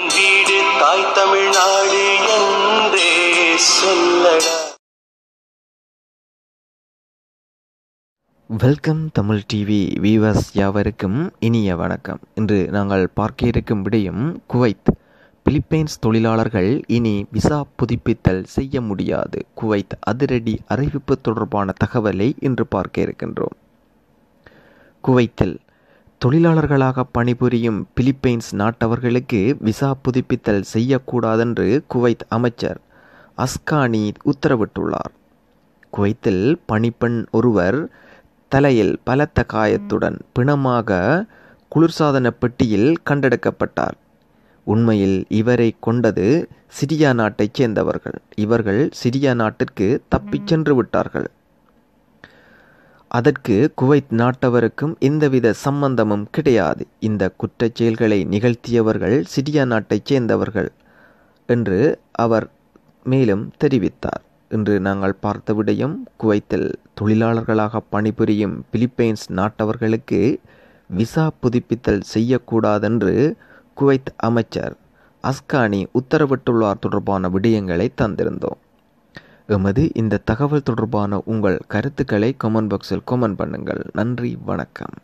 வீடு தாய் தமிழ்நாடு என்றே சொல்லடா. வெல்கம் தமிழ் டிவி வீவர்ஸ் யாவருக்கும் இனிய வணக்கம். இன்று நாங்கள் பார்க்க இருக்கும் விடயம் குவைத். பிலிப்பைன்ஸ் தொழிலாளர்கள் இனி விசா புதுப்பித்தல் செய்ய முடியாது. குவைத் அதிரடி அறிவிப்பு தொடர்பான தகவலை இன்று பார்க்க இருக்கின்றோம். குவைத்தில் தொழிலாளர்களாக பணிபுரியும் பிலிப்பைன்ஸ் நாட்டவர்களுக்கு விசா புதுப்பித்தல் செய்யக்கூடாதென்று குவைத் அமைச்சர் அஸ்கானி உத்தரவிட்டுள்ளார். குவைத்தில் பணிப்பெண் ஒருவர் தலையில் பலத்த காயத்துடன் பிணமாக குளிர்சாதன பெட்டியில் கண்டெடுக்கப்பட்டார். உண்மையில் இவரை கொண்டது சிரியா நாட்டைச் சேர்ந்தவர்கள். இவர்கள் சிரியா நாட்டிற்கு தப்பிச் சென்று விட்டார்கள். அதற்கு குவைத் நாட்டவருக்கும் எந்தவித சம்பந்தமும் கிடையாது. இந்த குற்றச் செயல்களை நிகழ்த்தியவர்கள் சிரியா நாட்டைச் சேர்ந்தவர்கள் என்று அவர் மேலும் தெரிவித்தார். இன்று நாங்கள் பார்த்த விடயம் குவைத்தில் தொழிலாளர்களாக பணிபுரியும் பிலிப்பைன்ஸ் நாட்டவர்களுக்கு விசா புதுப்பித்தல் செய்யக்கூடாதென்று குவைத் அமைச்சர் அஸ்கானி உத்தரவிட்டுள்ளார். தொடர்பான விடயங்களை தந்திருந்தோம். எமது இந்த தகவல் தொடர்பான உங்கள் கருத்துக்களை கமெண்ட் பாக்ஸில் கமெண்ட் பண்ணுங்கள். நன்றி வணக்கம்.